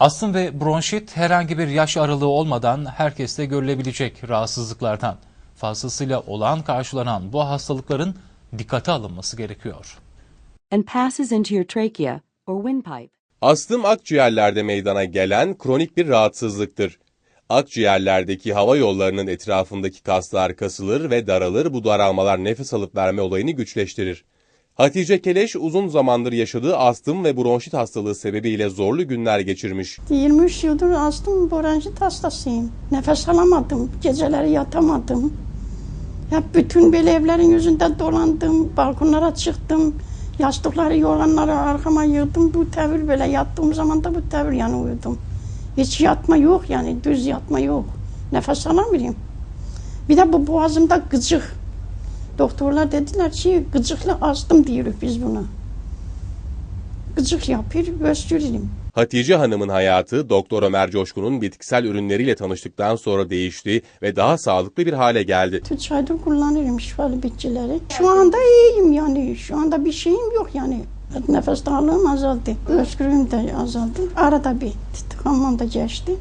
Astım ve bronşit herhangi bir yaş aralığı olmadan herkeste görülebilecek rahatsızlıklardan. Fazlasıyla olağan karşılanan bu hastalıkların dikkate alınması gerekiyor. and passes into your trachea or windpipe. Astım akciğerlerde meydana gelen kronik bir rahatsızlıktır. Akciğerlerdeki hava yollarının etrafındaki kaslar kasılır ve daralır. Bu daralmalar nefes alıp verme olayını güçleştirir. Hatice Keleş uzun zamandır yaşadığı astım ve bronşit hastalığı sebebiyle zorlu günler geçirmiş. 23 yıldır astım bronşit hastasıyım. Nefes alamadım, geceleri yatamadım. Hep bütün böyle evlerin yüzünde dolandım, balkonlara çıktım. Yastıkları, yorganları arkama yığdım. Bu tevir böyle yattığım zaman da bu tevir yani uyudum. Hiç yatma yok yani, düz yatma yok. Nefes alamıyorum. Bir de bu boğazımda gıcık. Doktorlar dediler ki gıcıkla astım diyoruz biz buna. Gıcık yapıyor, gösteririm. Hatice Hanım'ın hayatı Doktor Ömer Coşkun'un bitkisel ürünleriyle tanıştıktan sonra değişti ve daha sağlıklı bir hale geldi. Üç aydır kullanıyorum şifalı bitkileri. Şu anda iyiyim yani. Şu anda bir şeyim yok yani. Nefes darlığım azaldı. Özgürlüğüm de azaldı. Arada bir tıkanmam da geçti.